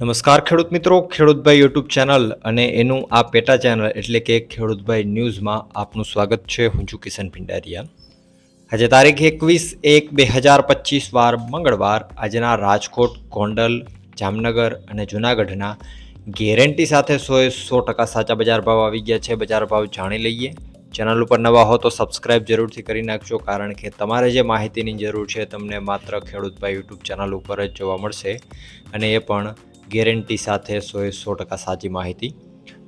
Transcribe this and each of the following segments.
નમસ્કાર ખેડૂત મિત્રો, ખેડૂતભાઈ યુટ્યુબ ચેનલ અને એનું આ પેટા ચેનલ એટલે કે ખેડૂતભાઈ ન્યૂઝમાં આપનું સ્વાગત છે. હું છું કિશન પિંડારિયા આજે તારીખ એકવીસ એક બે હજાર પચીસ વાર મંગળવાર આજના રાજકોટ, ગોંડલ, જામનગર અને જૂનાગઢના ગેરંટી સાથે સોએ સો ટકા સાચા બજાર ભાવ આવી ગયા છે. બજાર ભાવ જાણી લઈએ. ચેનલ ઉપર નવા હો તો સબસ્ક્રાઇબ જરૂરથી કરી નાખજો, કારણ કે તમારે જે માહિતીની જરૂર છે તમને માત્ર ખેડૂતભાઈ યુટ્યુબ ચેનલ ઉપર જ જોવા મળશે. અને એ પણ ગેરંટી સાથે સોએ સો ટકા સાચી માહિતી.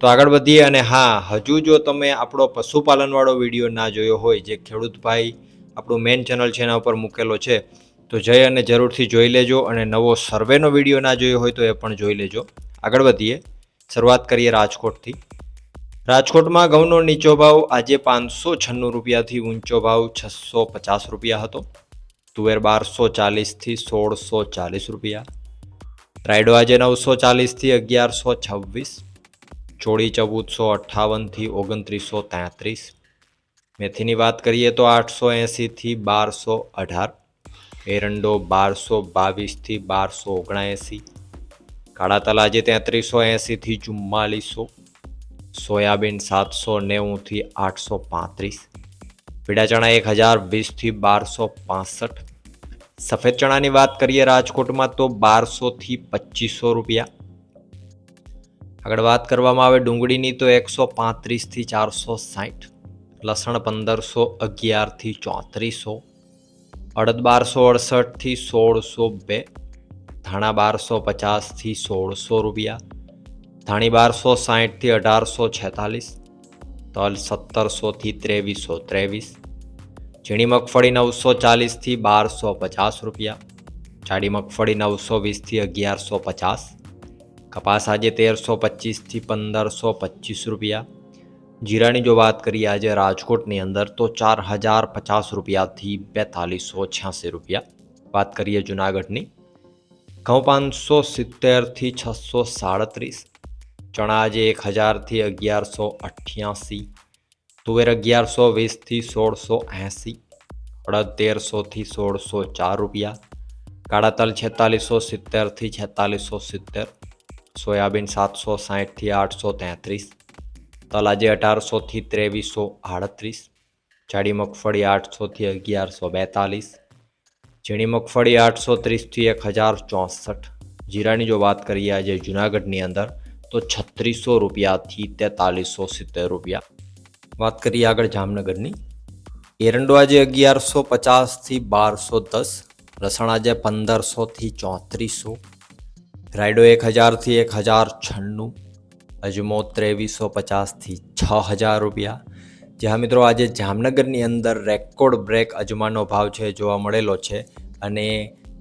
તો આગળ વધીએ અને હા, હજુ જો તમે આપણો પશુપાલનવાળો વીડિયો ના જોયો હોય, જે ખેડૂતભાઈ આપણું મેઇન ચેનલ છે એના ઉપર મૂકેલો છે, તો જઈ અને જરૂરથી જોઈ લેજો અને નવો સર્વેનો વીડિયો ના જોયો હોય તો એ પણ જોઈ લેજો. આગળ વધીએ. શરૂઆત કરીએ રાજકોટથી. રાજકોટમાં ઘઉંનો નીચો ભાવ આજે પાંચસો છન્નું રૂપિયાથી ઊંચો ભાવ છસો પચાસ રૂપિયા હતો. તુવેર બારસો ચાલીસથી સોળસો ચાલીસ રૂપિયા. રાયડો આજે નવસો ચાલીસથી અગિયારસો છવ્વીસ, ચોળી ચૌદસો અઠ્ઠાવનથી ઓગણત્રીસો તેત્રીસ, મેથીની વાત કરીએ તો આઠસો એંસીથી બારસો અઢાર, એરંડો બારસો બાવીસથી બારસો ઓગણએંસી, કાળા તલ આજે તેત્રીસો એંસીથી ચુમ્માલીસો, સોયાબીન સાતસો નેવુંથી આઠસો પાંત્રીસ, પીળા ચણા એક હજાર વીસથી બારસો પાસઠ સફેદ ચણાની વાત કરીએ રાજકોટમાં તો બારસોથી પચીસો રૂપિયા. આગળ વાત કરવામાં આવે ડુંગળીની તો એકસો પાંત્રીસથી ચારસો સાઠ, લસણ પંદરસો અગિયારથી ચોત્રીસો, અડદ બારસો અડસઠથી સોળસો બે, ધાણા બારસો પચાસથી સોળસો રૂપિયા, ધાણી બારસો સાહીઠથી અઢારસો છેતાલીસ, તલ સત્તરસોથી ત્રેવીસો ત્રેવીસ ઝીણી મગફળી નવસો ચાલીસથી બારસો પચાસ રૂપિયા. જાડી મગફળી નવસો વીસથી અગિયારસો પચાસ. કપાસ આજે તેરસો પચીસથી પંદરસો પચીસ રૂપિયા. જીરાની જો વાત કરીએ આજે રાજકોટની અંદર તો ચાર હજાર પચાસ રૂપિયાથી બેતાલીસો છ્યાસી રૂપિયા. વાત કરીએ જુનાગઢની. ઘઉં પાંચસો સિત્તેરથી છસો સાડત્રીસ. ચણા આજે એક હજારથી અગિયારસો અઠ્યાસી. તુવેર અગિયારસો વીસથી સોળસો એંસી. અડદ તેરસોથી સોળસો ચાર રૂપિયા. કાળા તલ છેતાલીસો સિત્તેરથી છેતાલીસો સિત્તેર. સોયાબીન સાતસો સાહીઠથી આઠસો તેત્રીસ. તલાજે અઢારસોથી ત્રેવીસો આડત્રીસ. જાડી મગફળી આઠસોથી અગિયારસો બેતાલીસ. ઝીણી મગફળી આઠસો ત્રીસથી એક હજાર ચોસઠ. જીરાની જો વાત કરીએ આજે જુનાગઢની અંદર, તો છત્રીસો રૂપિયાથી તેતાલીસો સિત્તેર રૂપિયા. વાત કરીએ આગળ જામનગરની. એરંડો આજે અગિયારસો પચાસથી બારસો દસ લસણ આજે પંદરસોથી ચોત્રીસો, રાયડો એક હજારથી એક હજાર છન્નું, અજમો ત્રેવીસો પચાસથી છ હજાર રૂપિયા. જ્યાં મિત્રો, આજે જામનગરની અંદર રેકોર્ડ બ્રેક અજમાનો ભાવ છે જોવા મળેલો છે અને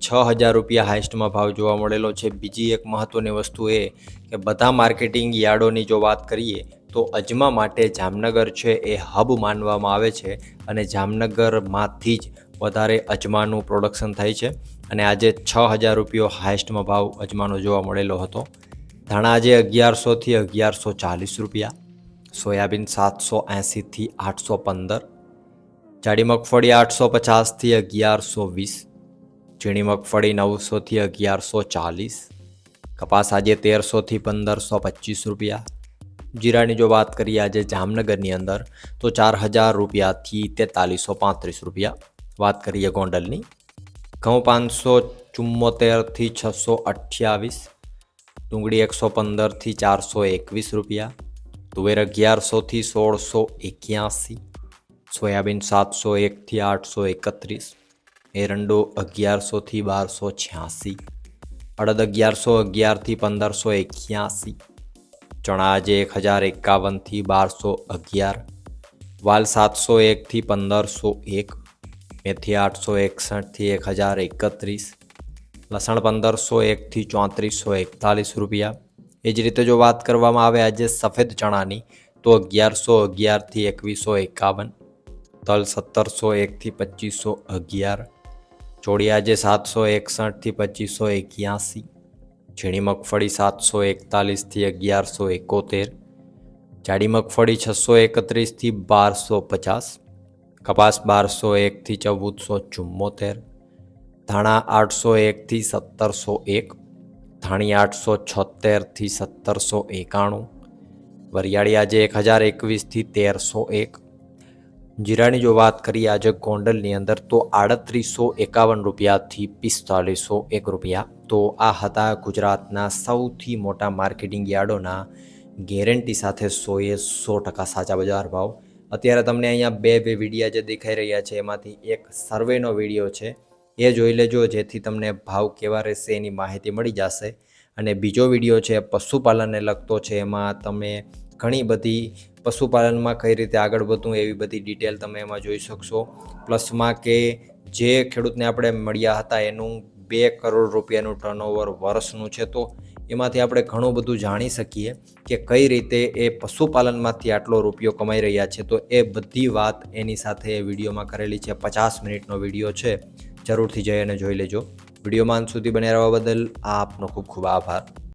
છ હજાર રૂપિયા હાઈસ્ટમાં ભાવ જોવા મળેલો છે. બીજી એક મહત્ત્વની વસ્તુ એ કે બધા માર્કેટિંગ યાર્ડોની જો વાત કરીએ તો અજમા માટે જામનગર છે એ હબ માનવામાં આવે છે અને જામનગરમાંથી જ વધારે અજમાનું પ્રોડક્શન થાય છે અને આજે છ હજાર રૂપિયો હાઇસ્ટમાં ભાવ અજમાનો જોવા મળેલો હતો. ધાણા આજે અગિયારસોથી અગિયારસો ચાલીસ રૂપિયા, સોયાબીન સાતસો એંસીથી આઠસો પંદર, જાડી મગફળી આઠસો પચાસથી અગિયારસો વીસ, ઝીણી મગફળી નવસોથી અગિયારસો ચાલીસ, કપાસ આજે તેરસોથી પંદરસો પચીસ રૂપિયા જીરાની જો વાત કરીએ આજે જામનગરની અંદર, તો ચાર હજાર રૂપિયાથી તેતાલીસો પાંત્રીસ રૂપિયા. વાત કરીએ ગોંડલની, ઘઉં પાંચસો ચુમ્મોતેરથી છસો અઠ્યાવીસ, ડુંગળી એકસો પંદરથી ચારસો એકવીસ રૂપિયા, તુવેર અગિયારસોથી સોળસો એક્યાસી, સોયાબીન સાતસો એકથી આઠસો એકત્રીસ, એરંડો અગિયારસોથી બારસો છ્યાસી, અડદ અગિયારસો અગિયારથી પંદરસો એક્યાસી ચણા આજે એક હજાર એકાવનથી બારસો અગિયાર, વાલ સાતસો એકથી પંદરસો એક, મેથી આઠસો એકસઠથી એક હજાર એકત્રીસ, લસણ પંદરસો એકથી ચોત્રીસો એકતાલીસ રૂપિયા. એ જ રીતે જો વાત કરવામાં આવે આજે સફેદ ચણાની, તો અગિયારસો અગિયારથી એકવીસો એકાવન, તલ સત્તરસો એકથી પચીસો અગિયાર, ચોળી જે સાતસો એકસઠથી પચીસો એક્યાસી ઝીણી મગફળી સાતસો એકતાલીસથી અગિયારસો એકોતેર, જાડી મગફળી છસો એકત્રીસથી બારસો પચાસ, કપાસ બારસો એકથી ચૌદસો ચુમ્મોતેર, ધાણા આઠસો એકથી સત્તરસો એક, ધાણી આઠસો છોતેરથી સત્તરસો એકાણું, વરિયાળી આજે એક હજાર એકવીસથી તેરસો એક જીરાની જો વાત કરીએ આજે ગોંડલની અંદર, તો આડત્રીસો એકાવન રૂપિયાથી પિસ્તાલીસો એક રૂપિયા. તો આ હતા ગુજરાતના સૌથી મોટા માર્કેટિંગ યાર્ડોના ગેરંટી સાથે સોએ સો ટકા સાચા બજાર ભાવ. અત્યારે તમને અહીંયા બે બે વિડીયા જે દેખાઈ રહ્યા છે, એમાંથી એક સર્વેનો વીડિયો છે. એ જોઈ લેજો, જેથી તમને ભાવ કેવા રહેશે એની માહિતી મળી જશે. અને બીજો વીડિયો છે, પશુપાલનને લગતો છે, એમાં તમે ઘણી બધી પશુપાલનમાં કઈ રીતે આગળ વધવું એવી બધી ડિટેલ તમે એમાં જોઈ શકશો. પ્લસમાં કે જે ખેડૂતને આપણે મળ્યા હતા એનું બે કરોડ રૂપિયાનું ટર્નઓવર વર્ષનું છે તો એમાંથી આપણે ઘણું બધું જાણી શકીએ કે કઈ રીતે એ પશુપાલનમાંથી આટલો રૂપિયો કમાઈ રહ્યા છે. તો એ બધી વાત એની સાથે એ વિડીયોમાં કરેલી છે. પચાસ મિનિટનો વીડિયો છે. જરૂરથી જઈ અને જોઈ લેજો. વિડીયોમાં સુધી બને રહેવા બદલ આપનો ખૂબ ખૂબ આભાર.